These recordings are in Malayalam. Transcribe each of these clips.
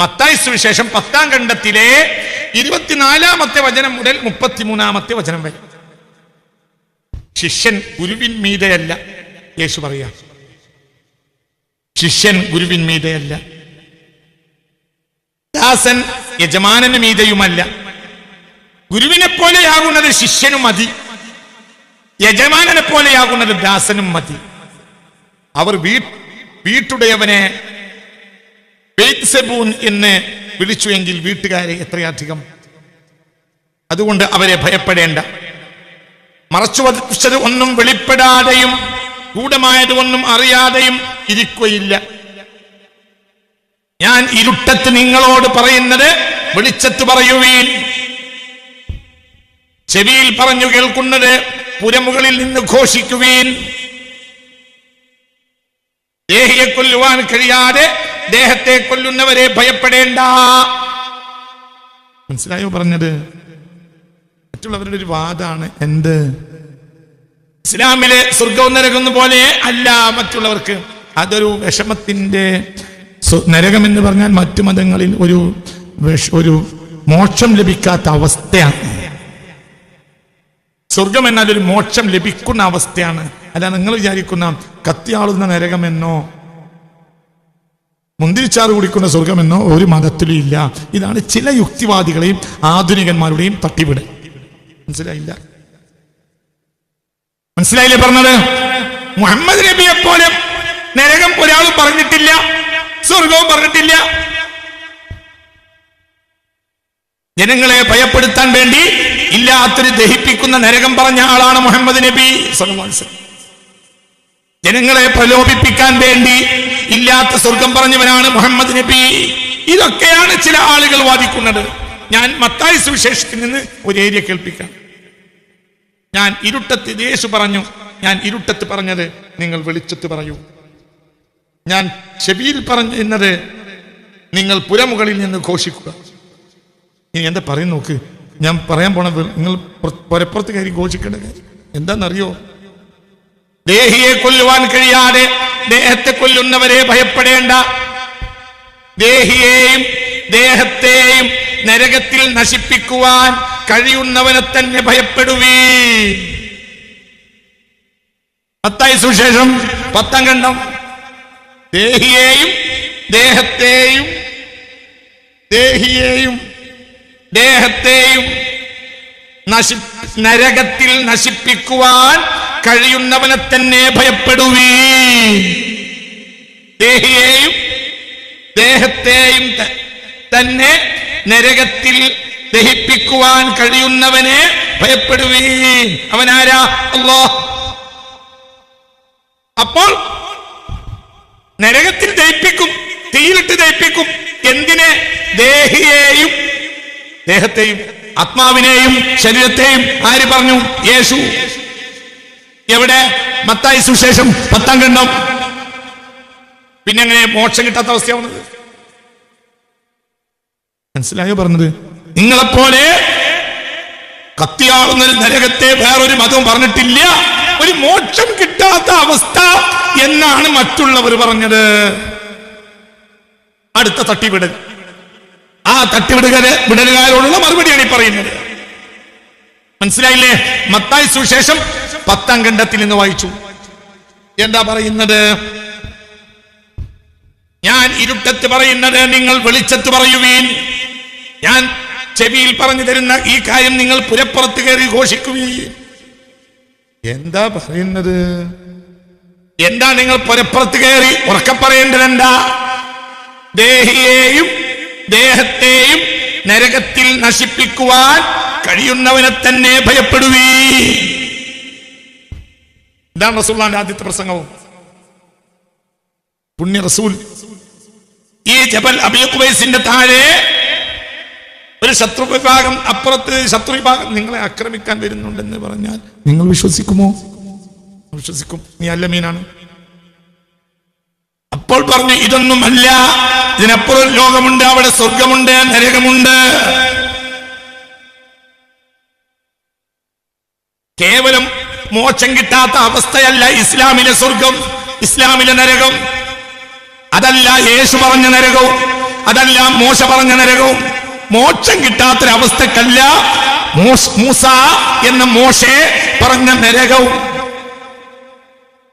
മത്തായി സുവിശേഷം പത്താം ഖണ്ഡത്തിലെ ഇരുപത്തിനാലാമത്തെ വചനം മുതൽ മുപ്പത്തിമൂന്നാമത്തെ വചനം വരെ. ശിഷ്യൻ ഗുരുവിൻ മീതയല്ല യേശു പറയാ. ശിഷ്യൻ ഗുരുവിൻ മീതയല്ല. ദാസൻ യജമാനന് മീതയുമല്ല. ഗുരുവിനെ പോലെയാകുന്നത് ശിഷ്യനും മതി. യജമാനനെ പോലെയാകുന്നത് ദാസനും മതി. അവർ വീട്ടുടയവനെ ബേത്സെബൂൻ എന്ന് വിളിച്ചു എങ്കിൽ വീട്ടുകാരെ എത്രയധികം? അതുകൊണ്ട് അവരെ ഭയപ്പെടേണ്ട. മറച്ചു വച്ചത് ഒന്നും വെളിപ്പെടാതെയും ഗൂഢമായത് ഒന്നും അറിയാതെയും ഇരിക്കുകയില്ല. ഞാൻ ഇരുട്ടത്ത് നിങ്ങളോട് പറയുന്നത് വെളിച്ചത്ത് പറയുവീൻ. ചെവിയിൽ പറഞ്ഞു കേൾക്കുന്നത് പുരമുകളിൽ നിന്ന് ഘോഷിക്കുവീൻ. ദേഹിയെ കൊല്ലുവാൻ കഴിയാതെ ദേഹത്തെ കൊല്ലുന്നവരെ ഭയപ്പെടേണ്ട. മനസ്സിലായോ പറഞ്ഞത്? മറ്റുള്ളവരുടെ ഒരു വാദാണ് എന്ത്? ഇസ്ലാമിലെ സ്വർഗവും നരകം പോലെ അല്ല മറ്റുള്ളവർക്ക്. അതൊരു വിഷമത്തിന്റെ നരകം എന്ന് പറഞ്ഞാൽ മറ്റു മതങ്ങളിൽ ഒരു ഒരു മോക്ഷം ലഭിക്കാത്ത അവസ്ഥയാണ്. സ്വർഗം എന്നാൽ ഒരു മോക്ഷം ലഭിക്കുന്ന അവസ്ഥയാണ്. അല്ല നിങ്ങൾ വിചാരിക്കുന്ന കത്തിയാളുന്ന നരകമെന്നോ മുന്തിരിച്ചാറ് കുടിക്കുന്ന സ്വർഗമെന്നോ ഒരു മതത്തിലും ഇല്ല. ഇതാണ് ചില യുക്തിവാദികളെയും ആധുനികന്മാരുടെയും തട്ടിവിട്. മനസ്സിലായില്ല? മനസ്സിലായില്ലേ പറഞ്ഞത്? മുഹമ്മദ് നബിയെ പോലെ നരകം ഒരാൾ പറഞ്ഞിട്ടില്ല സ്വർഗവും പറഞ്ഞിട്ടില്ല. ജനങ്ങളെ ഭയപ്പെടുത്താൻ വേണ്ടി ഇല്ലാത്തൊരു ദഹിപ്പിക്കുന്ന നരകം പറഞ്ഞ ആളാണ് മുഹമ്മദ് നബി. ജനങ്ങളെ പ്രലോഭിപ്പിക്കാൻ വേണ്ടി ഇല്ലാത്ത സ്വർഗം പറഞ്ഞവനാണ് മുഹമ്മദ് നബി. ഇതൊക്കെയാണ് ചില ആളുകൾ വാദിക്കുന്നത്. ഞാൻ മത്തായി സുവിശേഷത്തിൽ നിന്ന് ഒരു ഏരിയ കേൾപ്പിക്കാം. ഞാൻ ഇരുട്ടത്ത് യേശു പറഞ്ഞു ഞാൻ ഇരുട്ടത്ത് പറഞ്ഞത് നിങ്ങൾ വെളിച്ചത്ത് പറയൂ. ഞാൻ ചെവിയിൽ പറഞ്ഞത് നിങ്ങൾ പുരമുകളിൽ നിന്ന് ഘോഷിക്കുക. ഇനി എന്താ പറയും നോക്ക് ഞാൻ പറയാൻ പോണത് നിങ്ങൾ പുറ- പുരപ്പുറത്ത് കയറി ഘോഷിക്കേണ്ട കാര്യം എന്താണെന്നറിയോ? ദേഹിയെ കൊല്ലുവാൻ കഴിയാതെ ദേഹത്തെ കൊല്ലുന്നവരെ ഭയപ്പെടേണ്ട. ദേഹിയെയും ദേഹത്തെയും നരകത്തിൽ നശിപ്പിക്കുവാൻ കഴിയുന്നവനെ തന്നെ ഭയപ്പെടുവീ പത്തായി സുശേഷം പത്താം കണ്ടം ദേഹിയെയും ദേഹത്തെയും ദേഹിയെയും ദേഹത്തെയും നശി നരകത്തിൽ നശിപ്പിക്കുവാൻ കഴിയുന്നവനെ തന്നെ ഭയപ്പെടുവീ ദേഹിയെയും ദേഹത്തെയും തന്നെ നരകത്തിൽ ദഹിപ്പിക്കുവാൻ കഴിയുന്നവനെ ഭയപ്പെടുവീ അവനാരാ? അല്ലോ അപ്പോൾ നരകത്തിൽ ദഹിപ്പിക്കും തീയിലിട്ട് ദഹിപ്പിക്കും. എന്തിനെ? ദേഹിയെയും ദേഹത്തെയും ആത്മാവിനെയും ശരീരത്തെയും. ആര് പറഞ്ഞു? യേശു. എവിടെ? മത്തായി സുശേഷം പത്താം ഖണ്ഡം. പിന്നെ എങ്ങനെ മോക്ഷം കിട്ടാത്ത അവസ്ഥയാവുന്നത്? മനസ്സിലായോ പറഞ്ഞത്? നിങ്ങളെപ്പോലെ കത്തിയാളുന്ന ഒരു നരകത്തെ വേറൊരു മതവും പറഞ്ഞിട്ടില്ല. ഒരു മോക്ഷം കിട്ടാത്ത അവസ്ഥ എന്നാണ് മറ്റുള്ളവർ പറഞ്ഞത്. അടുത്ത തട്ടിവിടൽ. ആ തട്ടിവിടുകര് വിടലുകാരോടുള്ള മറുപടിയാണ് ഈ പറയുന്നത്. മനസ്സിലായില്ലേ? മത്തായി സുശേഷം പത്താം ഖണ്ഡത്തിൽ നിന്ന് വായിച്ചു. എന്താ പറയുന്നത്? ഞാൻ ഇരുട്ടത്ത് പറയുന്നത് നിങ്ങൾ വെളിച്ചത്ത് പറയുവീൻ. ഞാൻ ചെവിയിൽ പറഞ്ഞു തരുന്ന ഈ കാര്യം നിങ്ങൾ പുരപ്പുറത്ത് കയറി ഘോഷിക്കുകയും എന്താ പറയുന്നത്? എന്താ നിങ്ങൾ പുരപ്പുറത്ത് കയറി ഉറക്കെ പറയേണ്ടത് എന്താ? ദേഹിയെയും ദേഹത്തെയും നരകത്തിൽ നശിപ്പിക്കുവാൻ കഴിയുന്നവനെ തന്നെ ഭയപ്പെടുവീ ഇതാണ് റസൂള്ളാന്റെ ആദ്യത്തെ പ്രസംഗവും. പുണ്യ റസൂൽ ഈ ജബൽ അബിയഖുബൈസിന്റെ താഴെ ഒരു ശത്രു വിഭാഗം അപ്പുറത്ത് ശത്രു വിഭാഗം നിങ്ങളെ ആക്രമിക്കാൻ വരുന്നുണ്ടെന്ന് പറഞ്ഞാൽ നിങ്ങൾ വിശ്വസിക്കുമോ? വിശ്വസിക്കും. നീ അല്ല മീനാണ് അപ്പോൾ പറഞ്ഞു ഇതൊന്നുമല്ല. ഇതിനപ്പുറം ലോകമുണ്ട് അവിടെ സ്വർഗമുണ്ട് നരകമുണ്ട്. കേവലം മോശം കിട്ടാത്ത അവസ്ഥയല്ല ഇസ്ലാമിലെ സ്വർഗം ഇസ്ലാമിലെ നരകം. അതല്ല യേശു പറഞ്ഞ നരകവും. അതല്ല മോശ പറഞ്ഞ നരകവും. മോക്ഷം കിട്ടാത്തൊരവസ്ഥക്കല്ല മൂസ എന്ന മോശെ പറഞ്ഞ നരകവും.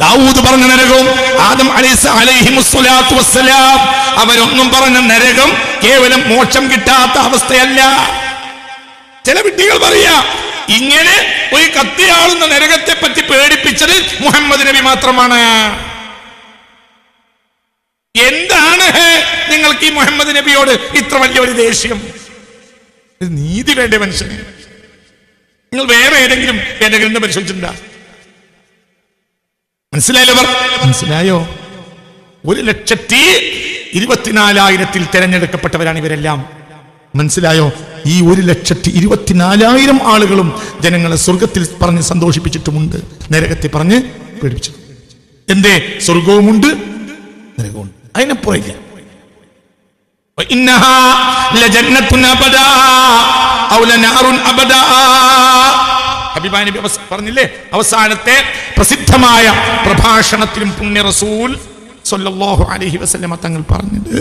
ദാവൂദ് പറഞ്ഞ നരകവും ആദം അലൈസ് അലൈഹി മുസ്ലാത്തു വസ്സലാം. അവരൊന്നും പറഞ്ഞ നരകം കേവലം മോക്ഷം കിട്ടാത്ത അവസ്ഥയല്ല. ചില വിട്ടികൾ പറയാ ഇങ്ങനെ ഒരു കത്തിയാളുന്ന നരകത്തെ പറ്റി പേടിപ്പിച്ചത് മുഹമ്മദ് നബി മാത്രമാണ്. എന്താണ് നിങ്ങൾക്ക് ഈ മുഹമ്മദ് നബിയോട് ഇത്ര വലിയ ഒരു ദേഷ്യം നീതി വേണ്ടേ മനുഷ്യന് നിങ്ങൾ വേറെ ഏതെങ്കിലും എന്റെ ഗ്രന്ഥം പരിശോധിച്ചിട്ടുണ്ടോ? മനസ്സിലായല്ലോ മനസ്സിലായോ? ഒരു ലക്ഷത്തി ഇരുപത്തിനാലായിരത്തിൽ തെരഞ്ഞെടുക്കപ്പെട്ടവരാണ് ഇവരെല്ലാം. മനസ്സിലായോ? ഈ ഒരു ലക്ഷത്തി ഇരുപത്തിനാലായിരം ആളുകളും ജനങ്ങളെ സ്വർഗത്തിൽ പറഞ്ഞ് സന്തോഷിപ്പിച്ചിട്ടുമുണ്ട്. നരകത്തെ പറഞ്ഞ് പേടിപ്പിച്ചു എന്തേ? സ്വർഗവുമുണ്ട് നരകമുണ്ട് അതിനെ നബി പറഞ്ഞില്ലേ? അവസാനത്തെ പ്രസിദ്ധമായ പ്രഭാഷണത്തിലും പുണ്യ റസൂൽ അലഹി വസ്ലമ തങ്ങൾ പറഞ്ഞത്.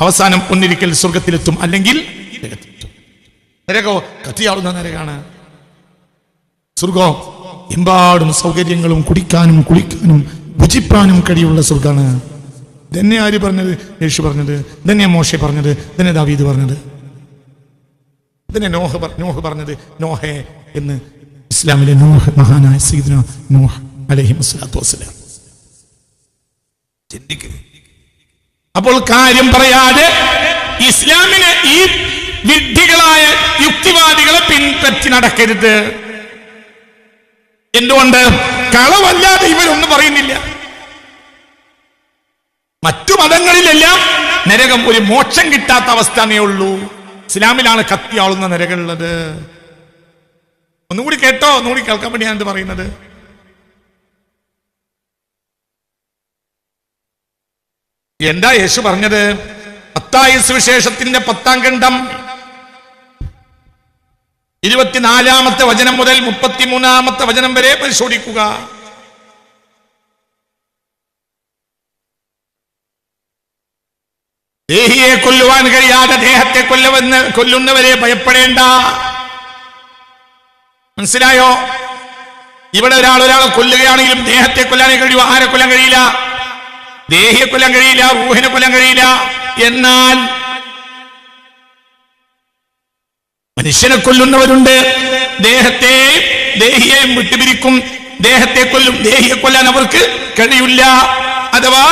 അവസാനം ഒന്നിരിക്കൽ സ്വർഗത്തിലെത്തും അല്ലെങ്കിൽ നരകോ കത്തിയാളുന്ന നരകാണ്. സ്വർഗോ? എമ്പാടും സൗകര്യങ്ങളും കുടിക്കാനും കുളിക്കാനും ഭുജിപ്പാനും കഴിയുള്ള സ്വർഗാണ്. ഇതന്നെ ആര് പറഞ്ഞത്? യേശു പറഞ്ഞത്. ഇതന്നെ മോശ പറഞ്ഞത്. ഇതന്നെ ദാവീദ് പറഞ്ഞത്. തന്നെ നോഹ നോഹ പറഞ്ഞത്. നോഹെ എന്ന് ഇസ്ലാമിലെ നോഹ് മഹാനായ സീദന നോഹ് അലഹി ചിന്തിക്കുക അപ്പോൾ കാര്യം പറയാതെ ഇസ്ലാമിനെ ഈ വിഡ്ഢികളായ യുക്തിവാദികളെ പിൻപറ്റി നടക്കരുത്. എന്തുകൊണ്ട്? കളവല്ലാതെ ഇവരൊന്നും പറയുന്നില്ല. മറ്റു മതങ്ങളിലെല്ലാം നരകം ഒരു മോക്ഷം കിട്ടാത്ത അവസ്ഥയേ ഉള്ളൂ. ഇസ്ലാമിലാണ് കത്തിയാളുന്ന നരകളുള്ളത് ഒന്നുകൂടി കേട്ടോ ഒന്നുകൂടി കേൾക്കാൻ വേണ്ടി ഞാൻ എന്ത് പറയുന്നത്. എന്താ യേശു പറഞ്ഞത്? പത്തായ സുവിശേഷത്തിന്റെ പത്താം ഖണ്ഡം. ഇരുപത്തിനാലാമത്തെ വചനം മുതൽ മുപ്പത്തിമൂന്നാമത്തെ വചനം വരെ പരിശോധിക്കുക. ദേഹിയെ കൊല്ലുവാൻ കഴിയാതെ ദേഹത്തെ കൊല്ലുവെന്ന് കൊല്ലുന്നവരെ ഭയപ്പെടേണ്ട. മനസ്സിലായോ? ഇവിടെ ഒരാൾ ഒരാളെ കൊല്ലുകയാണെങ്കിലും ദേഹത്തെ കൊല്ലാനേ കഴിയൂ ആരെ കൊല്ലാൻ കഴിയില്ല? ദേഹിയെ കൊല്ലാൻ കഴിയില്ല റൂഹിനെ കൊല്ലാൻ കഴിയില്ല. എന്നാൽ മനുഷ്യനെ കൊല്ലുന്നവരുണ്ട്. ദേഹത്തെ ദേഹിയെയും വിട്ടുപിരിക്കും. ദേഹത്തെ കൊല്ലും. ദേഹിയെ കൊല്ലാൻ അവർക്ക് കഴിയില്ല. അഥവാ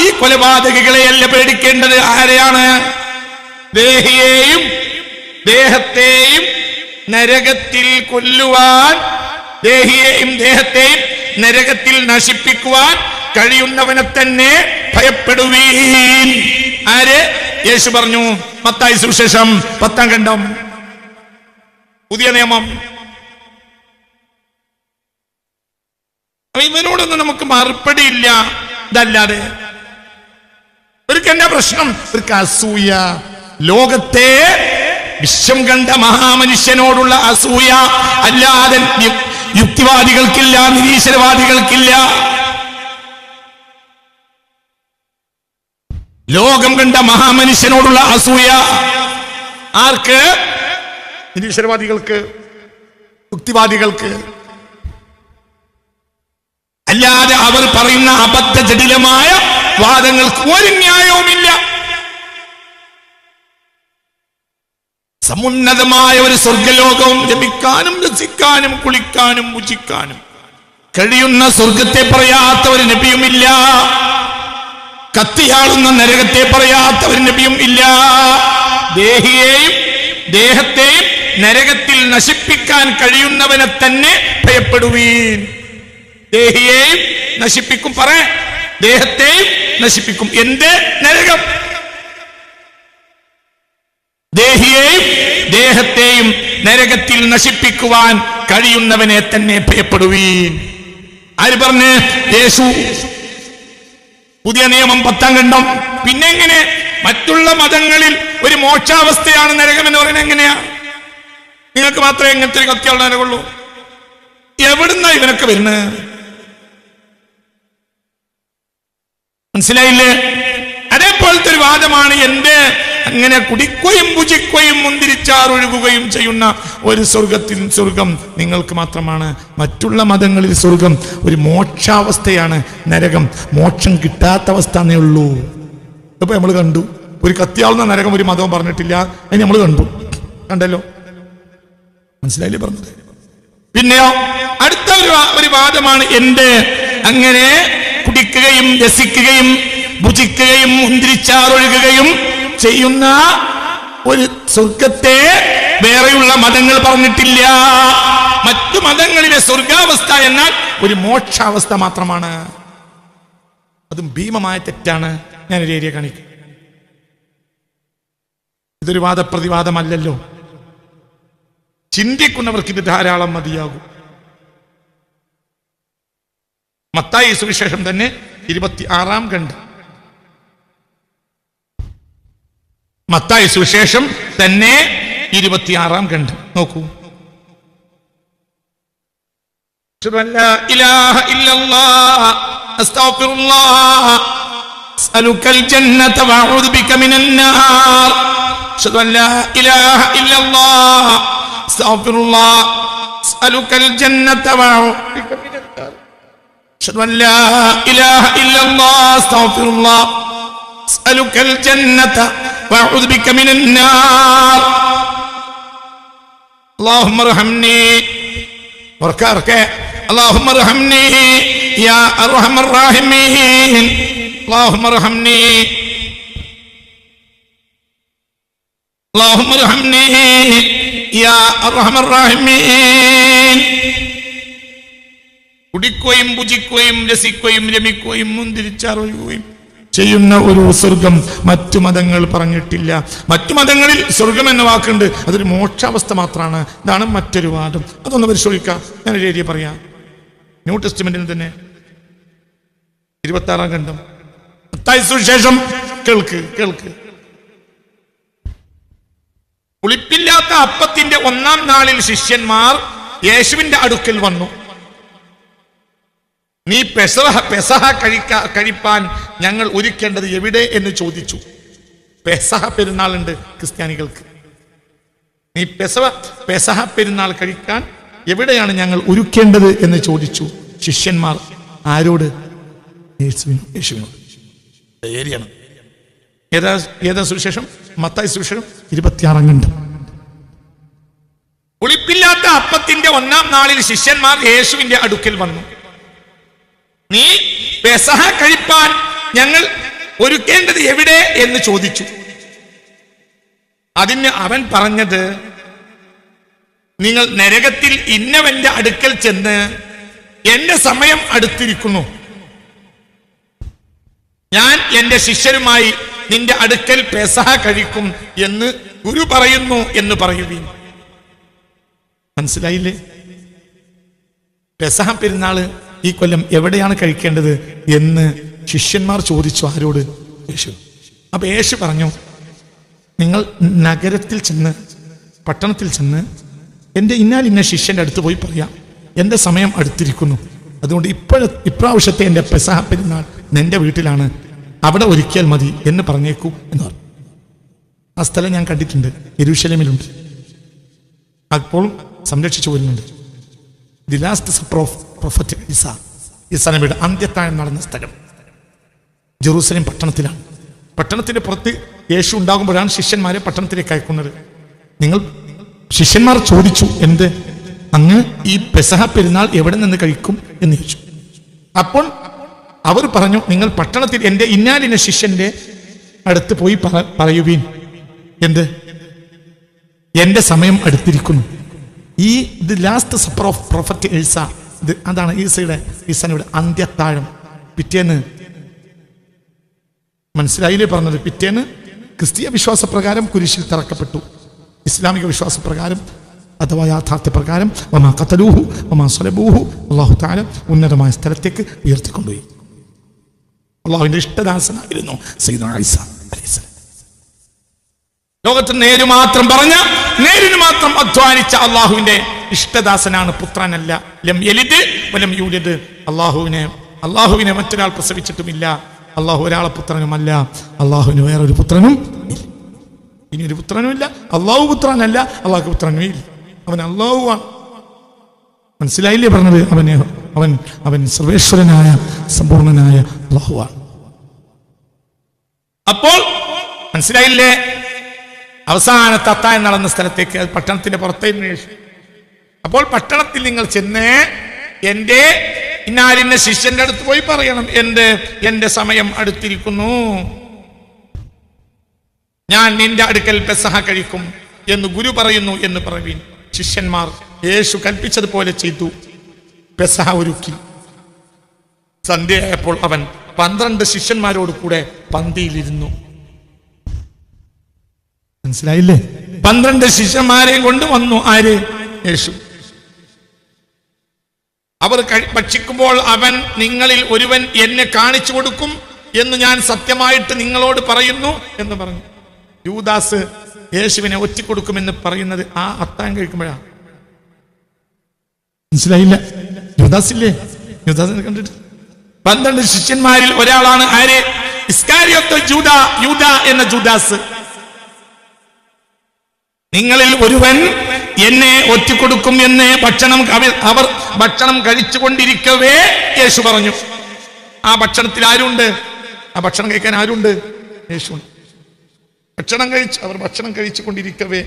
ഈ കൊലപാതകികളെയല്ല പേടിക്കേണ്ടത് ആരെയാണ്? ദേഹിയെയും ദേഹത്തെയും നരകത്തിൽ കൊല്ലുവാൻ ദേഹിയെയും ദേഹത്തെയും നരകത്തിൽ നശിപ്പിക്കുവാൻ കഴിയുന്നവനെ തന്നെ ഭയപ്പെടുവീൻ. ആര്? യേശു പറഞ്ഞു. പത്തായി സുവിശേഷം പത്താം ഖണ്ഡം. പുതിയ നിയമം. ഇവനോടൊന്നും നമുക്ക് മറുപടിയില്ല ഇതല്ലാതെ ഇവർക്ക് എന്നാ പ്രശ്നം? ഇവർക്ക് അസൂയ. ലോകത്തെ വിശ്വം കണ്ട മഹാമനുഷ്യനോടുള്ള അസൂയ. അല്ലാതെ യുക്തിവാദികൾക്കില്ല നിരീശ്വരവാദികൾക്കില്ല. ലോകം കണ്ട മഹാമനുഷ്യനോടുള്ള അസൂയ. ആർക്ക്? നിരീശ്വരവാദികൾക്ക് യുക്തിവാദികൾക്ക്. അല്ലാതെ അവർ പറയുന്ന അബദ്ധ ജടിലമായ വാദങ്ങൾക്ക് ഒരു ന്യായവുമില്ല. സമുന്നതമായ ഒരു സ്വർഗലോകവും ലഭിക്കാനും രസിക്കാനും കുളിക്കാനും മുചിക്കാനും കഴിയുന്ന സ്വർഗത്തെ പറയാത്ത ഒരു നബിയുമില്ല. കത്തിയാളുന്ന നരകത്തെ പറയാത്ത ഒരു നബിയും ഇല്ല ദേഹിയെയും ദേഹത്തെയും നരകത്തിൽ നശിപ്പിക്കാൻ കഴിയുന്നവനെ തന്നെ ഭയപ്പെടുവീൻ. ദേഹിയെയും നശിപ്പിക്കും. പറ. ദേഹത്തെയും നശിപ്പിക്കും. എന്ത്? നരകം. ദേഹിയെയും ദേഹത്തെയും നരകത്തിൽ നശിപ്പിക്കുവാൻ കഴിയുന്നവനെ തന്നെ ഭയപ്പെടുവീൻ. ആര് പറഞ്ഞ്? യേശു. പുതിയ നിയമം പത്താം ഖണ്ഡം. പിന്നെങ്ങനെ? മറ്റുള്ള മതങ്ങളിൽ ഒരു മോക്ഷാവസ്ഥയാണ് നരകം എന്ന് പറയുന്നത് എങ്ങനെയാ? നിങ്ങൾക്ക് മാത്രമേ എങ്ങനത്തെ കത്തിയുള്ള നരകുള്ളൂ. എവിടുന്ന ഇവനൊക്കെ വരുന്നത്? മനസ്സിലായില്ലേ? അതേപോലത്തെ ഒരു വാദമാണ് എന്റെ അങ്ങനെ കുടിക്കുകയും ഭുജിക്കുകയും മുന്തിരിച്ചാറൊഴുകുകയും ചെയ്യുന്ന ഒരു സ്വർഗത്തിൽ സ്വർഗം നിങ്ങൾക്ക് മാത്രമാണ്. മറ്റുള്ള മതങ്ങളിൽ സ്വർഗം ഒരു മോക്ഷാവസ്ഥയാണ് നരകം. മോക്ഷം കിട്ടാത്ത അവസ്ഥ എന്നേ ഉള്ളൂ. ഇപ്പൊ നമ്മൾ കണ്ടു. ഒരു കത്തിയാവുന്ന നരകം ഒരു മതവും പറഞ്ഞിട്ടില്ല. അതിന് നമ്മൾ കണ്ടു. കണ്ടല്ലോ? മനസ്സിലായില്ലേ പറഞ്ഞത്? പിന്നെയോ അടുത്ത ഒരു വാദമാണ് എന്റെ അങ്ങനെ കുടിക്കുകയും രസിക്കുകയും ഭുജിക്കുകയും മുന്തിരിച്ചാറൊഴുകുകയും ചെയ്യുന്ന ഒരു സ്വർഗത്തെ വേറെയുള്ള മതങ്ങൾ പറഞ്ഞിട്ടില്ല. മറ്റു മതങ്ങളിലെ സ്വർഗാവസ്ഥ എന്നാൽ ഒരു മോക്ഷാവസ്ഥ മാത്രമാണ്. അതും ഭീമമായ തെറ്റാണ്. ഞാൻ ഒരു ഏരിയ കാണിക്കും. ഇതൊരു വാദപ്രതിവാദമല്ലല്ലോ. ചിന്തിക്കുന്നവർക്ക് ഇത് ധാരാളം മതിയാകും. മത്തായി സുവിശേഷം തന്നെ ഇരുപത്തി ആറാം ഖണ്ഡ്. മത്തായി സുവിശേഷം തന്നെ ഇരുപത്തിയാറാം ഖണ്ഡ്. നോക്കൂ. ഇല്ലാഹ അസ്തഗ്ഫിറുല്ലാഹ് ജന്നത വഅഊദു ബിക أشهد أن لا إله إلا الله أستغفر الله. أسألك الجنة وأعوذ بك من النار. اللهم ارحمني. وركارك اللهم ارحمني يا أرحم الراحمين. اللهم ارحمني. اللهم ارحمني يا أرحم الراحمين. കുടിക്കുകയും ഭുജിക്കുകയും രസിക്കുകയും രമിക്കുകയും മുന്തിരിച്ചറിയുകയും ചെയ്യുന്ന ഒരു സ്വർഗം മറ്റു മതങ്ങൾ പറഞ്ഞിട്ടില്ല. മറ്റു മതങ്ങളിൽ സ്വർഗം എന്ന വാക്കുണ്ട്. അതൊരു മോക്ഷാവസ്ഥ മാത്രമാണ്. ഇതാണ് മറ്റൊരു വാദം. അതൊന്ന് പരിശോധിക്കാം. ഞാൻ ഒരു ഏരിയ പറയാം. ന്യൂ ടെസ്റ്റ്മെന്റിൽ തന്നെ. ഇരുപത്തി ആറാം ഖണ്ഡം ശേഷം കേൾക്ക് കേൾക്ക്. പുളിപ്പില്ലാത്ത അപ്പത്തിന്റെ ഒന്നാം നാളിൽ ശിഷ്യന്മാർ യേശുവിന്റെ അടുക്കൽ വന്നു. നീ പെസഹ പെസഹ കഴിക്കാ കഴിപ്പാൻ ഞങ്ങൾ ഒരുക്കേണ്ടത് എവിടെ എന്ന് ചോദിച്ചു. പെസഹ പെരുന്നാളുണ്ട് ക്രിസ്ത്യാനികൾക്ക്. നീ പെസവ പെസഹ പെരുന്നാൾ കഴിക്കാൻ എവിടെയാണ് ഞങ്ങൾ ഒരുക്കേണ്ടത് എന്ന് ചോദിച്ചു. ശിഷ്യന്മാർ ആരോട്? യേശുവിനോ യേശുവിനോട് ഏരിയാണ്. ഏതാ സുവിശേഷം? മത്തായി സുവിശേഷം ഇരുപത്തിയാറാം കണ്ട് പുളിപ്പില്ലാത്ത അപ്പത്തിന്റെ ഒന്നാം നാളിൽ ശിഷ്യന്മാർ യേശുവിന്റെ അടുക്കൽ വന്നു. പെസഹ കഴിപ്പാൻ ഞങ്ങൾ ഒരുക്കേണ്ടത് എവിടെ എന്ന് ചോദിച്ചു. അതിന് അവൻ പറഞ്ഞത് നിങ്ങൾ നരകത്തിൽ ഇന്നവന്റെ അടുക്കൽ ചെന്ന് എന്റെ സമയം അടുത്തിരിക്കുന്നു. ഞാൻ എന്റെ ശിഷ്യരുമായി നിന്റെ അടുക്കൽ പെസഹ കഴിക്കും എന്ന് ഗുരു പറയുന്നു എന്ന് പറയുകയും മനസ്സിലായില്ലേ? പെസഹ പെരുന്നാൾ ഈ കൊല്ലം എവിടെയാണ് കഴിക്കേണ്ടത് എന്ന് ശിഷ്യന്മാർ ചോദിച്ചു ആരോട്? യേശു. അപ്പൊ യേശു പറഞ്ഞു നിങ്ങൾ നഗരത്തിൽ ചെന്ന് പട്ടണത്തിൽ ചെന്ന് എന്റെ ഇന്നാൽ ഇന്ന ശിഷ്യന്റെ അടുത്ത് പോയി പറയാം. എന്റെ സമയം അടുത്തിരിക്കുന്നു. അതുകൊണ്ട് ഇപ്പോഴ ഇപ്രാവശ്യത്തെ എന്റെ പെസഹ പെരുന്നാൾ നിന്റെ വീട്ടിലാണ്. അവിടെ ഒരുക്കിയാൽ മതി എന്ന് പറഞ്ഞേക്കൂ എന്ന് പറഞ്ഞു. ആ സ്ഥലം ഞാൻ കണ്ടിട്ടുണ്ട്. എരുശലമിലുണ്ട് അപ്പോൾ സംരക്ഷിച്ചു വരുന്നുണ്ട് the last supper of prophet Isa. നബിയുടെ അന്ത്യത്താഴം നടന്ന സ്ഥലം. ജെറൂസലേം പട്ടണത്തിലാണ്. പട്ടണത്തിന്റെ പുറത്ത് യേശു ഉണ്ടാകുമ്പോഴാണ് ശിഷ്യന്മാരെ പട്ടണത്തിലേക്ക് അയക്കുന്നത്. നിങ്ങൾ ശിഷ്യന്മാർ ചോദിച്ചു എന്ത്? അങ്ങ് ഈ പെസഹ പെരുന്നാൾ എവിടെ നിന്ന് കഴിക്കും? എന്ന് ചോദിച്ചു. അപ്പോൾ അവർ പറഞ്ഞു നിങ്ങൾ പട്ടണത്തിൽ എന്റെ ഇന്നാലിന ശിഷ്യന്റെ അടുത്ത് പോയി പറ- പറയുവീൻ. എന്ത്? എന്റെ സമയം അടുത്തിരിക്കുന്നു. ഈ the last supper of prophet Isa ഇത് അതാണ് ഈസയുടെ ഈസയുടെ അന്ത്യത്താഴം. പിറ്റേന്ന് മനസ്സിലായില്ലേ പറഞ്ഞത്? പിറ്റേന്ന് ക്രിസ്തീയ വിശ്വാസപ്രകാരം കുരിശിൽ തറക്കപ്പെട്ടു. ഇസ്ലാമിക വിശ്വാസപ്രകാരം അഥവാ യാഥാർത്ഥ്യ പ്രകാരം മമാ കത്തലൂഹു മമാ സ്വലബൂഹു അള്ളാഹു താല ഉന്നതമായ സ്ഥലത്തേക്ക് ഉയർത്തിക്കൊണ്ടുപോയി. അള്ളാഹുവിന്റെ ഇഷ്ടദാസനായിരുന്നു ലോകത്തിന് നേര് മാത്രം പറഞ്ഞ നേരിന് മാത്രം അധ്വാനിച്ച അള്ളാഹുവിന്റെ ഇഷ്ടദാസനാണ് പുത്രനല്ല. ലം എലിത് വലം യൂലിത് അള്ളാഹുവിനെ അള്ളാഹുവിനെ മറ്റൊരാൾ പ്രസവിച്ചിട്ടുമില്ല. അള്ളാഹു ഒരാളെ പുത്രനുമല്ല. അള്ളാഹുവിന് വേറൊരു പുത്രനും ഇനി ഒരു പുത്രനുമില്ല. അള്ളാഹു പുത്രനല്ല അള്ളാഹു പുത്രനും ഇല്ല അവൻ അള്ളാഹുവാണ്. മനസ്സിലായില്ലേ പറഞ്ഞത്? അവന് അവൻ അവൻ സർവേശ്വരനായ സമ്പൂർണനായ അള്ളാഹുവാണ്. അപ്പോൾ മനസ്സിലായില്ലേ? അവസാനത്തെ അത്തായം നടന്ന സ്ഥലത്തേക്ക് പട്ടണത്തിന്റെ പുറത്തേക്ക് അപ്പോൾ പട്ടണത്തിൽ നിങ്ങൾ ചെന്ന് എന്റെ ഇന്നാലിന്റെ ശിഷ്യന്റെ അടുത്ത് പോയി പറയണം എന്റെ എന്റെ സമയം അടുത്തിരിക്കുന്നു. ഞാൻ നിന്റെ അടുക്കൽ പെസഹ കഴിക്കും എന്ന് ഗുരു പറയുന്നു എന്ന് പറവീൻ ശിഷ്യന്മാർ യേശു കൽപ്പിച്ചതുപോലെ ചെയ്തു. പെസഹ ഒരുക്കി. സന്ധ്യയായപ്പോൾ അവൻ പന്ത്രണ്ട് ശിഷ്യന്മാരോട് കൂടെ പന്തിയിലിരുന്നു. മനസ്സിലായില്ലേ? പന്ത്രണ്ട് ശിഷ്യന്മാരെയും കൊണ്ട് വന്നു. ആര്? യേശു. അവർ ഭക്ഷിക്കുമ്പോൾ അവൻ നിങ്ങളിൽ ഒരുവൻ എന്നെ കാണിച്ചു കൊടുക്കും എന്ന് ഞാൻ സത്യമായിട്ട് നിങ്ങളോട് പറയുന്നു എന്ന് പറഞ്ഞു. യൂദാസ് യേശുവിനെ ഒറ്റിക്കൊടുക്കുമെന്ന് പറയുന്നത് ആ അത്താൻ കഴിക്കുമ്പോഴാണ്. മനസ്സിലായില്ല? യുദാസ് ഇല്ലേ യുദാസിനെ കണ്ടിട്ട്? പന്ത്രണ്ട് ശിഷ്യന്മാരിൽ ഒരാളാണ് ആരെ? എന്ന ജൂദാസ്. നിങ്ങളിൽ ഒരുവൻ എന്നെ ഒറ്റിക്കൊടുക്കും എന്ന് ഭക്ഷണം അവർ ഭക്ഷണം കഴിച്ചുകൊണ്ടിരിക്കവേ യേശു പറഞ്ഞു. ആ ഭക്ഷണത്തിൽ ആരുണ്ട്? ആ ഭക്ഷണം കഴിക്കാൻ ആരുണ്ട്? യേശു. ഭക്ഷണം കഴിച്ച് അവർ ഭക്ഷണം കഴിച്ചുകൊണ്ടിരിക്കവേ.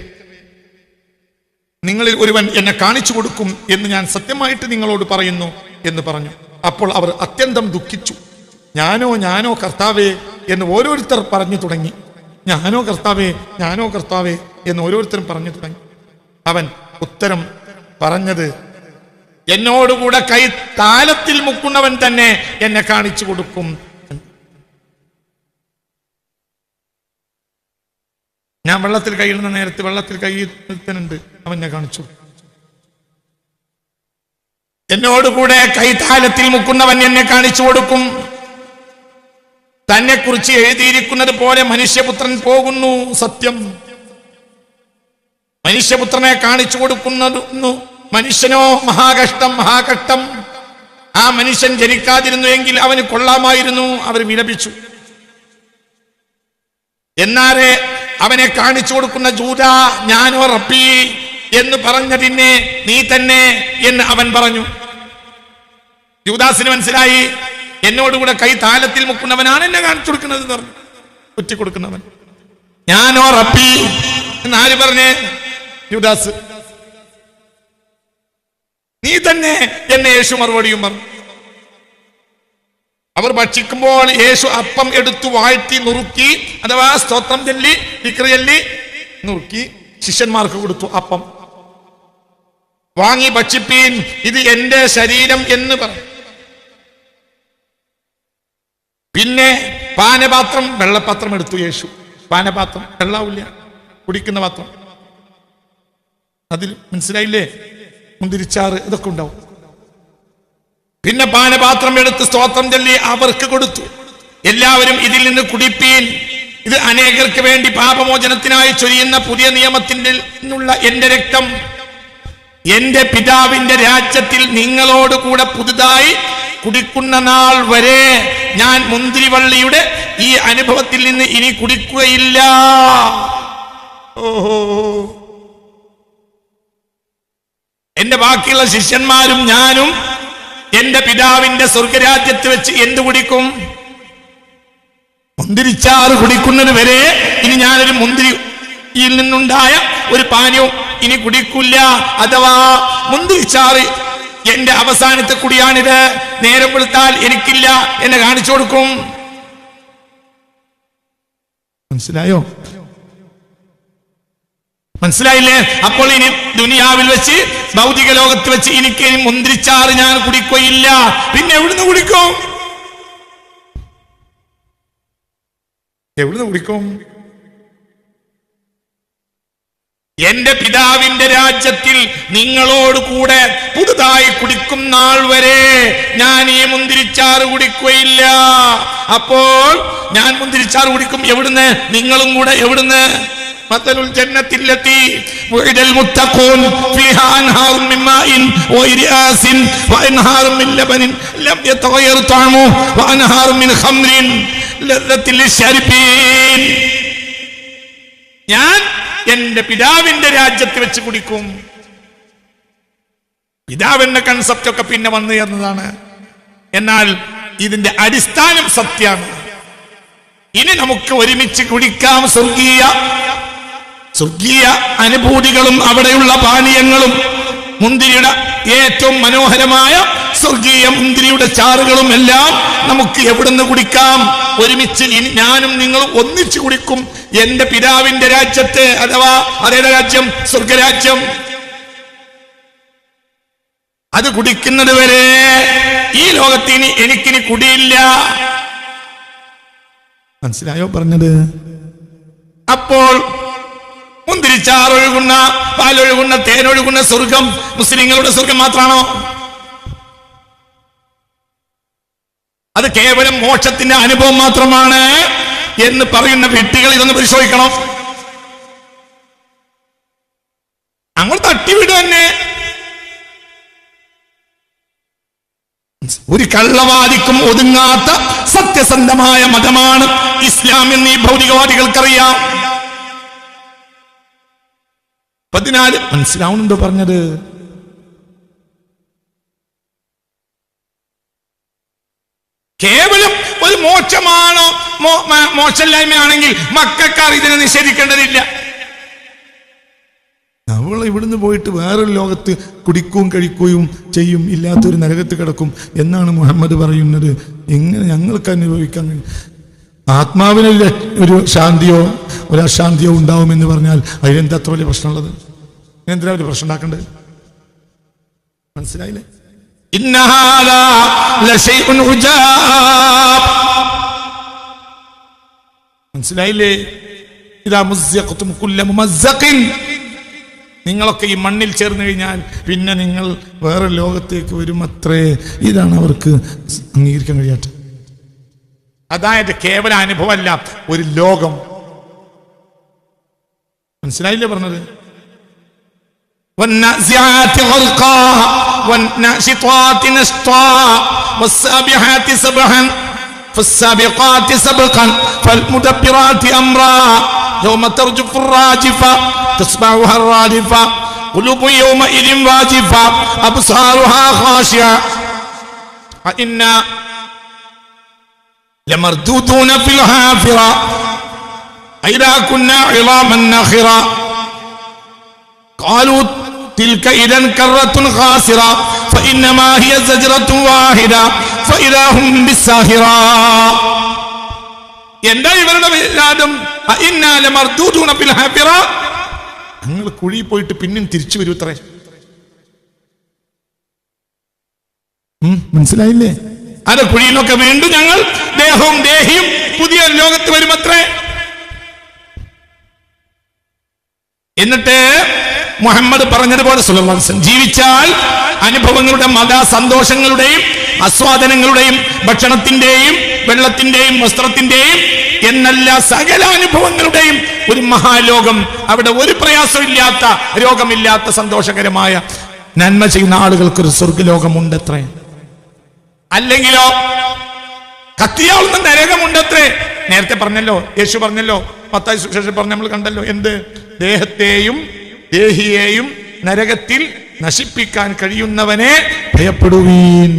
നിങ്ങളിൽ ഒരുവൻ എന്നെ കാണിച്ചു കൊടുക്കും എന്ന് ഞാൻ സത്യമായിട്ട് നിങ്ങളോട് പറയുന്നു എന്ന് പറഞ്ഞു. അപ്പോൾ അവർ അത്യന്തം ദുഃഖിച്ചു. ഞാനോ ഞാനോ കർത്താവേ എന്ന് ഓരോരുത്തർ പറഞ്ഞു തുടങ്ങി. ഞാനോ കർത്താവേ ഞാനോ കർത്താവേ എന്ന് ഓരോരുത്തരും പറഞ്ഞു തുടങ്ങി. അവൻ ഉത്തരം പറഞ്ഞത് എന്നോടുകൂടെ കൈ താലത്തിൽ മുക്കുന്നവൻ തന്നെ എന്നെ കാണിച്ചു കൊടുക്കും. ഞാൻ വെള്ളത്തിൽ കൈയിടുന്ന നേരത്ത് വെള്ളത്തിൽ കൈ അവൻ എന്നെ കാണിച്ചു എന്നോടുകൂടെ കൈതാലത്തിൽ മുക്കുന്നവൻ എന്നെ കാണിച്ചു കൊടുക്കും. തന്നെ കുറിച്ച് എഴുതിയിരിക്കുന്നത് പോലെ മനുഷ്യപുത്രൻ പോകുന്നു സത്യം. മനുഷ്യപുത്രനെ കാണിച്ചു കൊടുക്കുന്നു. മനുഷ്യനോ മഹാകഷ്ടം മഹാകഷ്ടം. ആ മനുഷ്യൻ ജനിക്കാതിരുന്നു എങ്കിൽ അവന് കൊള്ളാമായിരുന്നു. അവർ വിലപിച്ചു. എന്നാരെ അവനെ കാണിച്ചു കൊടുക്കുന്ന ജൂത ഞാനോ റബ്ബി എന്ന് പറഞ്ഞതിനെ നീ തന്നെ എന്ന് അവൻ പറഞ്ഞു. ജൂദാസിന് മനസ്സിലായി എന്നോടുകൂടെ കൈ താലത്തിൽ മുക്കുന്നവനാണ് എന്നെ കാണിച്ചു കൊടുക്കുന്നത് എന്ന് പറഞ്ഞു. കുറ്റി കൊടുക്കുന്നവൻ ഞാനോ റബ്ബി എന്ന് ആര് പറഞ്ഞേ? യൂദാസ് നീ തന്നെ എന്നെ യേശു മറുപടിയും പറഞ്ഞു. അവർ ഭക്ഷിക്കുമ്പോൾ യേശു അപ്പം എടുത്തു വാഴ്ത്തി നുറുക്കി അഥവാ സ്തോത്രം ചൊല്ലി വിക്രയല്ലി നുറുക്കി ശിഷ്യന്മാർക്ക് കൊടുത്തു അപ്പം. വാങ്ങി ഭക്ഷിപ്പീൻ ഇത് എന്റെ ശരീരം എന്ന് പറഞ്ഞു. പിന്നെ പാനപാത്രം വെള്ളപാത്രം എടുത്തു യേശു. പാനപാത്രം വെള്ളാവില്ല കുടിക്കുന്ന പാത്രം. അതിൽ മനസ്സിലായില്ലേ? മുന്തിരിച്ചാറ് ഇതൊക്കെ ഉണ്ടാവും. പിന്നെ പാനപാത്രം എടുത്ത് സ്തോത്രം ചൊല്ലി അവർക്ക് കൊടുത്തു. എല്ലാവരും ഇതിൽ നിന്ന് കുടിപ്പീൻ. ഇത് അനേകർക്ക് വേണ്ടി പാപമോചനത്തിനായി ചൊരിയുന്ന പുതിയ നിയമത്തിന്റെ നിന്നുള്ള എന്റെ രക്തം. എന്റെ പിതാവിന്റെ രാജ്യത്തിൽ നിങ്ങളോട് കൂടെ പുതുതായി കുടിക്കുന്ന നാൾ വരെ ഞാൻ മുന്തിരിവള്ളിയുടെ ഈ അനുഭവത്തിൽ നിന്ന് ഇനി കുടിക്കുകയില്ല. ഓഹോ. എന്റെ ബാക്കിയുള്ള ശിഷ്യന്മാരും ഞാനും എന്റെ പിതാവിന്റെ സ്വർഗരാജ്യത്ത് വെച്ച് എന്ത് കുടിക്കും? മുന്തിരിച്ചാറ് കുടിക്കുന്നത് വരെ ഇനി ഞാനൊരു മുന്തിരിയിൽ നിന്നുണ്ടായ ഒരു പാനീയവും ഇനി കുടിക്കില്ല. അഥവാ മുന്തിരിച്ചാറ് എന്റെ അവസാനത്തെ കുടിയാണിത്. നേരം വെളുത്താൽ എനിക്കില്ല എന്നെ കാണിച്ചു കൊടുക്കും. മനസ്സിലായോ? മനസ്സിലായില്ലേ? അപ്പോൾ ഇനി ദുനിയാവിൽ വെച്ച് ഭൗതിക ലോകത്ത് വെച്ച് എനിക്ക് ഇനി ഞാൻ കുടിക്കുകയില്ല. പിന്നെ എവിടുന്ന് കുടിക്കും? എവിടുന്ന് കുടിക്കും? എന്റെ പിതാവിന്റെ രാജ്യത്തിൽ നിങ്ങളോട് കൂടെ പുതുതായി കുടിക്കും നാൾ വരെ ഞാൻ ഈ മുന്തിരിച്ചാറ് കുടിക്കുകയില്ല. അപ്പോൾ ഞാൻ മുന്തിരിച്ചാറ് കുടിക്കും എവിടുന്ന്? നിങ്ങളും കൂടെ എവിടുന്ന്? مثل الجنة التي وعد المتقون فيها أنهار من ماء غير آس وأنهار من لبن لم يتغير طعمه وأنهار من خمر لذة للشاربين ഞാൻ എന്റെ പിതാവിന്റെ രാജ്യത്ത് വെച്ച് കുടിക്കും പിതാവിന്റെ കൺസെപ്റ്റ് ഒക്കെ പിന്നെ വന്നു ചേർന്നതാണ് എന്നാൽ ഇതിന്റെ അടിസ്ഥാനം സത്യമാണ് ഇനി നമുക്ക് ഒരുമിച്ച് കുടിക്കാം സ്വർഗീയ സ്വർഗീയ അനുഭൂതികളും അവിടെയുള്ള പാനീയങ്ങളും മുന്തിരിയുടെ ഏറ്റവും മനോഹരമായ സ്വർഗീയ മുന്തിരിയുടെ ചാറുകളും എല്ലാം നമുക്ക് എവിടുന്ന് കുടിക്കാം? ഒരുമിച്ച് ഞാനും നിങ്ങളും ഒന്നിച്ചു കുടിക്കും. എന്റെ പിതാവിന്റെ രാജ്യത്ത് അഥവാ അതേടെ രാജ്യം? സ്വർഗരാജ്യം. അത് കുടിക്കുന്നത് വരെ ഈ ലോകത്തിന് എനിക്കിനി കുടിയില്ല. മനസ്സിലായോ പറഞ്ഞത്? അപ്പോൾ മുന്തിരിച്ചാറൊഴുകുന്ന പാലൊഴുകുന്ന തേനൊഴുകുന്ന സ്വർഗം മുസ്ലിങ്ങളുടെ സ്വർഗം മാത്രമാണോ? അത് കേവലം മോക്ഷത്തിന്റെ അനുഭവം മാത്രമാണ് എന്ന് പറയുന്ന വ്യക്തികൾ ഇതൊന്ന് പരിശോധിക്കണം. അങ്ങോട്ട് തട്ടിവിട് തന്നെ. ഒരു കള്ളവാദിക്കും ഒതുങ്ങാത്ത സത്യസന്ധമായ മതമാണ് ഇസ്ലാം എന്ന് ഭൗതികവാദികൾക്കറിയാം. പതിനാല് മനസ്സിലാവുന്നുണ്ടോ പറഞ്ഞത്? കേവലം ഒരു മോക്ഷമാണോ മോശമില്ലായ്മയാണെങ്കിൽ മക്കൾക്കാർ ഇതിനെ നിഷേധിക്കേണ്ടതില്ല. അവൾ ഇവിടുന്ന് പോയിട്ട് വേറൊരു ലോകത്ത് കുടിക്കുകയും കഴിക്കുകയും ചെയ്യും ഇല്ലാത്തൊരു നരകത്ത് കിടക്കും എന്നാണ് മുഹമ്മദ് പറയുന്നത്. എങ്ങനെ ഞങ്ങൾക്ക് അനുഭവിക്കാൻ? ആത്മാവിന് ഒരു ശാന്തിയോ ഒരു അശാന്തിയോ ഉണ്ടാവുമെന്ന് പറഞ്ഞാൽ അതിനെന്താ അത്ര വലിയ പ്രശ്നമുള്ളത്? എന്തിനാ ഒരു പ്രശ്നം ഉണ്ടാക്കേണ്ടത് മനസ്സിലായില്ലേ. മനസ്സിലായില്ലേ? നിങ്ങളൊക്കെ ഈ മണ്ണിൽ ചേർന്ന് കഴിഞ്ഞാൽ പിന്നെ നിങ്ങൾ വേറെ ലോകത്തേക്ക് വരും അത്രേ ഇതാണ് അവർക്ക് അംഗീകരിക്കാൻ കഴിയാത്തത്. അതായത് കേവല അനുഭവമല്ല ഒരു ലോകം മനസ്സിലായില്ലേ പറഞ്ഞത് والنازعات غرقا والناشطات نشطا والسابحات سبحا فالسابقات سبقا فالمدبرات امرا يوم ترجف الراجفه تصبعها الرادفه قلوب يومئذ واجفه ابصارها خاشعه وإنا قالوا تلك إذا كرة خاسرة فإنما هي زجرة واحدة فإذا هم بالساهرة എന്താ ഇവരുടെ വിലാദം അഇന്നാല മർദൂദൂന ഫിൽ ഹാഫിറ നിങ്ങൾ കുഴി പോയിട്ട് പിന്നെയും തിരിച്ചു വരൂ അത്രേ ഉം, മനസ്സിലായില്ലേ അത് കുഴിയിലൊക്കെ വീണ്ടും ഞങ്ങൾ. ദേഹവും ദേഹിയും പുതിയ ലോകത്ത് വരുമത്രേ. എന്നിട്ട് മുഹമ്മദ് പറഞ്ഞതുപോലെ ജീവിച്ചാൽ അനുഭവങ്ങളുടെ മത സന്തോഷങ്ങളുടെയും ആസ്വാദനങ്ങളുടെയും ഭക്ഷണത്തിന്റെയും വെള്ളത്തിന്റെയും വസ്ത്രത്തിന്റെയും എന്നല്ല സകല അനുഭവങ്ങളുടെയും ഒരു മഹാലോകം. അവിടെ ഒരു പ്രയാസമില്ലാത്ത രോഗമില്ലാത്ത സന്തോഷകരമായ നന്മ ചെയ്യുന്ന ആളുകൾക്കൊരു സ്വർഗലോകമുണ്ടത്രേ അല്ലെങ്കിലോ? കത്തിയാവുന്ന നരകമുണ്ടത്രേ. നേരത്തെ പറഞ്ഞല്ലോ യേശു പറഞ്ഞല്ലോ പത്തായി സുശേഷം പറഞ്ഞ നമ്മൾ കണ്ടല്ലോ എന്ത്? ദേഹത്തെയും ദേഹിയെയും നരകത്തിൽ നശിപ്പിക്കാൻ കഴിയുന്നവനെ ഭയപ്പെടുവീൻ.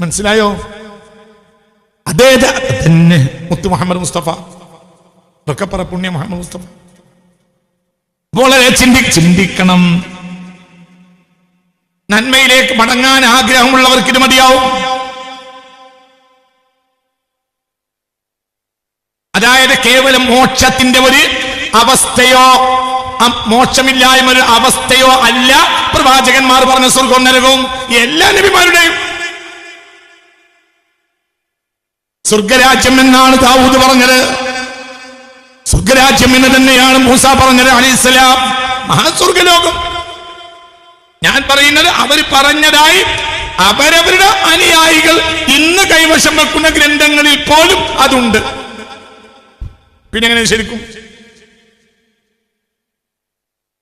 മനസ്സിലായോ? അതേ തന്നെ. മുത്തു മുഹമ്മദ് മുസ്തഫ. ഇതൊക്കെ പറ പുണ്യ മുഹമ്മദ് മുസ്തഫ. വളരെ ചിന്തി ചിന്തിക്കണം. നന്മയിലേക്ക് മടങ്ങാൻ ആഗ്രഹമുള്ളവർക്ക് ഇത് മതിയാവും. അതായത് കേവലം മോക്ഷത്തിന്റെ ഒരു അവസ്ഥയോ മോക്ഷമില്ലായ്മ ഒരു അവസ്ഥയോ അല്ല പ്രവാചകന്മാർ പറഞ്ഞ സ്വർഗം നരകവും എല്ലാ നബിമാരുടെയും. സ്വർഗരാജ്യം എന്നാണ് ദാവൂദ് പറഞ്ഞത്. സ്വർഗരാജ്യം എന്ന് തന്നെയാണ് മൂസ പറഞ്ഞത് അലൈഹിസ്സലാം. മഹാസ്വർഗലോകം. ഞാൻ പറയുന്നത് അവർ പറഞ്ഞതായി അവരവരുടെ അനുയായികൾ ഇന്ന് കൈവശം വെക്കുന്ന ഗ്രന്ഥങ്ങളിൽ പോലും അതുണ്ട്. പിന്നെ എങ്ങനെ ശരിക്കും?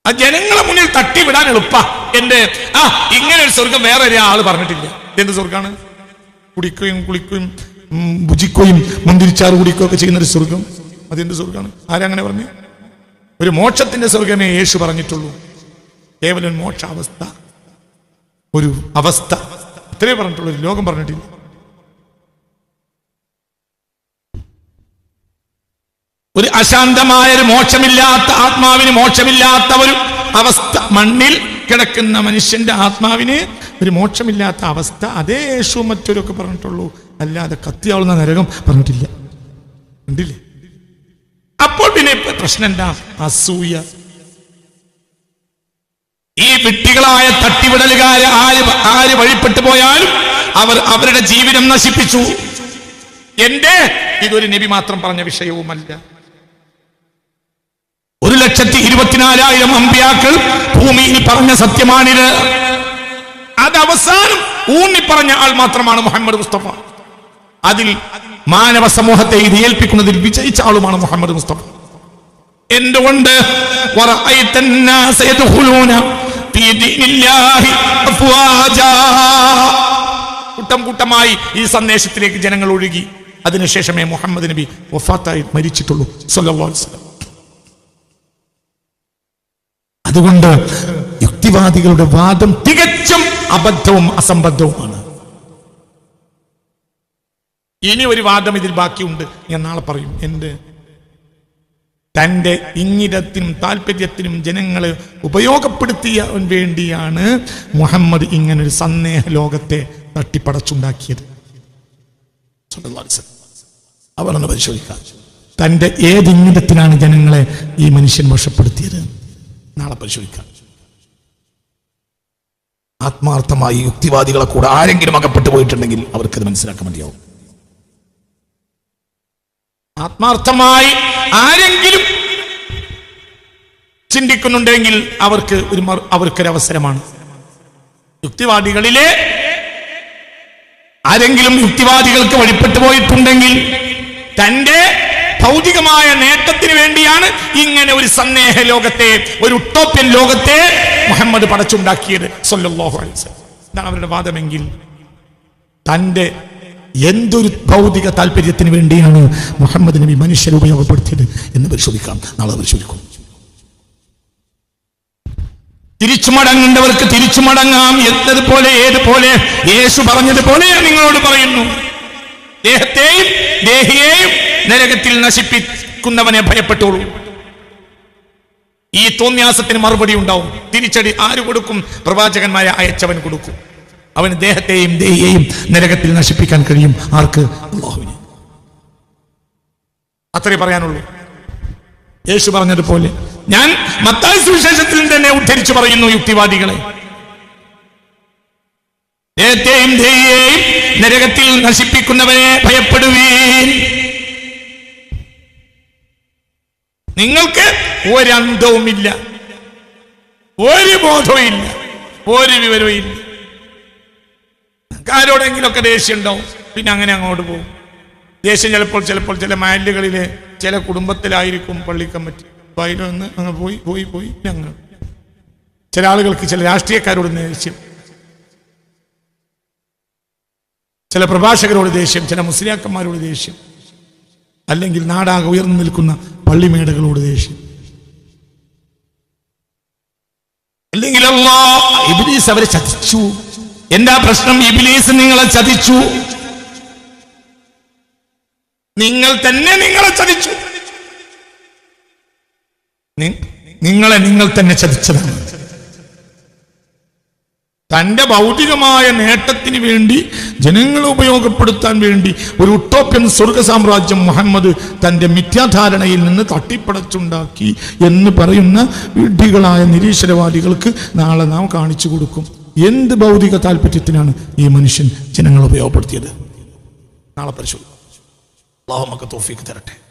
ആ ജനങ്ങളെ മുന്നിൽ തട്ടിവിടാൻ എളുപ്പ. എന്റെ ആ ഇങ്ങനെ ഒരു സ്വർഗം വേറെ ഒരാൾ പറഞ്ഞിട്ടില്ല. എന്ത് സ്വർഗാണ്? കുടിക്കുകയും കുളിക്കുകയും ഭുജിക്കുകയും മുന്തിരിച്ചാറ് കുടിക്കുകയൊക്കെ ചെയ്യുന്ന ഒരു സ്വർഗം. അതെന്ത് സ്വർഗമാണ് ആരങ്ങനെ പറഞ്ഞു? ഒരു മോക്ഷത്തിന്റെ സ്വർഗമേ യേശു പറഞ്ഞിട്ടുള്ളൂ. കേവലം മോക്ഷാവസ്ഥ. ഒരു അവസ്ഥ. ഇത്രേ പറഞ്ഞിട്ടുള്ളൂ ഒരു ലോകം പറഞ്ഞിട്ടില്ല. ഒരു അശാന്തമായ ഒരു മോക്ഷമില്ലാത്ത ആത്മാവിന് മോക്ഷമില്ലാത്ത ഒരു അവസ്ഥ. മണ്ണിൽ കിടക്കുന്ന മനുഷ്യന്റെ ആത്മാവിന് ഒരു മോക്ഷമില്ലാത്ത അവസ്ഥ. അതേ യേശു മറ്റൊരൊക്കെ പറഞ്ഞിട്ടുള്ളൂ. അല്ലാതെ കത്തിയാവുന്ന നരകം പറഞ്ഞിട്ടില്ല. കണ്ടില്ലേ? അപ്പോൾ പിന്നെ പ്രശ്നം എന്താ? അസൂയ. ഈ വിട്ടികളായ തട്ടിവിടലുകാര് ആര് ആര് വഴിപ്പെട്ടു പോയാലും അവർ അവരുടെ ജീവിതം നശിപ്പിച്ചു. എന്റെ ഇതൊരു നബി മാത്രം പറഞ്ഞ വിഷയവുമല്ല. ഒരു ലക്ഷത്തി ഇരുപത്തിനാലായിരം അമ്പ്യാക്കൾ ഭൂമിയിൽ പറഞ്ഞ സത്യമാണിത്. അത് അവസാനം ഊന്നി പറഞ്ഞ ആൾ മാത്രമാണ് മുഹമ്മദ് മുസ്തഫ. അതിൽ മാനവ സമൂഹത്തെ ഇത് ഏൽപ്പിക്കുന്നതിൽ വിജയിച്ച ആളുമാണ് മുഹമ്മദ് മുസ്തഫ. എന്തുകൊണ്ട്? കൂട്ടം കൂട്ടമായി ഈ സന്ദേശത്തിലേക്ക് ജനങ്ങൾ ഒഴുകി. അതിനുശേഷമേ മുഹമ്മദ് നബി വഫാത്തായി മരിച്ചിട്ടുള്ളൂ. സല്ലല്ലാഹു അതുകൊണ്ട് യുക്തിവാദികളുടെ വാദം തികച്ചും അബദ്ധവും അസംബദ്ധവുമാണ്. ഇനി ഒരു വാദം ഇതിൽ ബാക്കിയുണ്ട്. ഞാൻ നാളെ പറയും. എന്റെ തന്റെ ഇംഗിതത്തിനും താല്പര്യത്തിനും ജനങ്ങളെ ഉപയോഗപ്പെടുത്തിയ വേണ്ടിയാണ് മുഹമ്മദ് ഇങ്ങനൊരു സന്ദേഹ ലോകത്തെ തട്ടിപ്പടച്ചുണ്ടാക്കിയത്. അവരൊന്ന് പരിശോധിക്കാം. തന്റെ ഏത് ജനങ്ങളെ ഈ മനുഷ്യൻ വശപ്പെടുത്തിയത്? നാളെ പരിശോധിക്കാം. ആത്മാർത്ഥമായി യുക്തിവാദികളെ കൂടെ ആരെങ്കിലും അകപ്പെട്ടു പോയിട്ടുണ്ടെങ്കിൽ അവർക്കത് മനസ്സിലാക്കാൻ മതിയാവും. ആത്മാർത്ഥമായി ആരെങ്കിലും ചിന്തിക്കുന്നുണ്ടെങ്കിൽ അവർക്ക് ഒരു അവർക്കൊരവസരമാണ്. യുക്തിവാദികളിലെ ആരെങ്കിലും യുക്തിവാദികൾക്ക് വഴിപ്പെട്ടു പോയിട്ടുണ്ടെങ്കിൽ തന്റെ ഭൗതികമായ നേട്ടത്തിന് വേണ്ടിയാണ് ഇങ്ങനെ ഒരു സന്ദേഹ ലോകത്തെ ഒരു ഉട്ടോപ്യൻ ലോകത്തെ മുഹമ്മദ് പടച്ചുണ്ടാക്കിയത്. സല്ലല്ലാഹു അലൈഹി വസല്ലം. ഇതാണ് അവരുടെ വാദമെങ്കിൽ തന്റെ എന്തൊരു ഭൗതിക താല്പര്യത്തിന് വേണ്ടിയാണ് മുഹമ്മദ് നബി മനുഷ്യരെ ഉപയോഗപ്പെടുത്തിയത് എന്ന് പരിശോധിക്കാം. നാളെ പരിശോധിക്കും. തിരിച്ചു മടങ്ങേണ്ടവർക്ക് തിരിച്ചു മടങ്ങാം എന്നതുപോലെ ഏതുപോലെ യേശു പറഞ്ഞതുപോലെ നിങ്ങളോട് പറയുന്നു. ദേഹത്തെയും ദേഹിയെയും നരകത്തിൽ നശിപ്പിക്കുന്നവനെ ഭയപ്പെട്ടോളൂ. ഈ തോന്യാസത്തിന് മറുപടി ഉണ്ടാവും. തിരിച്ചടി ആര് കൊടുക്കും? പ്രവാചകന്മാരെ അയച്ചവൻ കൊടുക്കും. അവന് ദേഹത്തെയും ദേഹിയെയും നരകത്തിൽ നശിപ്പിക്കാൻ കഴിയും. ആർക്ക്? അള്ളാഹുവിന് അത്രേ പറയാനുള്ളൂ. യേശു പറഞ്ഞതുപോലെ ഞാൻ മത്തായ സുവിശേഷത്തിൽ തന്നെ ഉദ്ധരിച്ചു പറയുന്നു യുക്തിവാദികളെ. ദേഹത്തെയും ദേഹിയെയും നരകത്തിൽ നശിപ്പിക്കുന്നവനെ ഭയപ്പെടുവീൻ. നിങ്ങൾക്ക് ഒരന്തവുമില്ല. ഒരു ബോധവും ഇല്ല ഒരു വിവരവും ഇല്ല ആരോടെങ്കിലൊക്കെ ദേഷ്യം ഉണ്ടാവും പിന്നെ അങ്ങനെ അങ്ങോട്ട് പോകും. ദേഷ്യം ചിലപ്പോൾ ചിലപ്പോൾ ചില മാലുകളിലെ ചില കുടുംബത്തിലായിരിക്കും പള്ളിക്കമ്മറ്റി. വയലൊന്ന് അങ്ങ് പോയി പോയി പോയി ഞങ്ങൾ ചില ആളുകൾക്ക് ചില രാഷ്ട്രീയക്കാരോട് ദേഷ്യം. ചില പ്രഭാഷകരോട് ദേഷ്യം ചില മുസ്ലിയാക്കന്മാരോട് ദേഷ്യം. അല്ലെങ്കിൽ നാടാകെ ഉയർന്നു നിൽക്കുന്ന പള്ളിമേടകളോട് ദേഷ്യം. അല്ലെങ്കിൽ അവരെ ചതിച്ചു. എന്താ പ്രശ്നം? ഇബിലീസ് നിങ്ങളെ ചതിച്ചു. നിങ്ങൾ തന്നെ നിങ്ങളെ ചതിച്ചു. നിങ്ങളെ നിങ്ങൾ തന്നെ ചതിച്ചതാണ്. തന്റെ ഭൗതികമായ നേട്ടത്തിന് വേണ്ടി ജനങ്ങളെ ഉപയോഗപ്പെടുത്താൻ വേണ്ടി ഒരു ഉട്ടോപ്യൻ സ്വർഗ സാമ്രാജ്യം മുഹമ്മദ് തന്റെ മിഥ്യാധാരണയിൽ നിന്ന് തട്ടിപ്പടച്ചുണ്ടാക്കി എന്ന് പറയുന്ന വിഡ്ഢികളായ നിരീശ്വരവാദികൾക്ക് നാളെ നാം കാണിച്ചു കൊടുക്കും. എന്ത് ഭൗതിക താല്പര്യത്തിനാണ് ഈ മനുഷ്യൻ ജനങ്ങളെ ഉപയോഗപ്പെടുത്തിയത്? നാളെ പരിശോധിക്കും. അള്ളാഹു നമുക്ക് തരട്ടെ.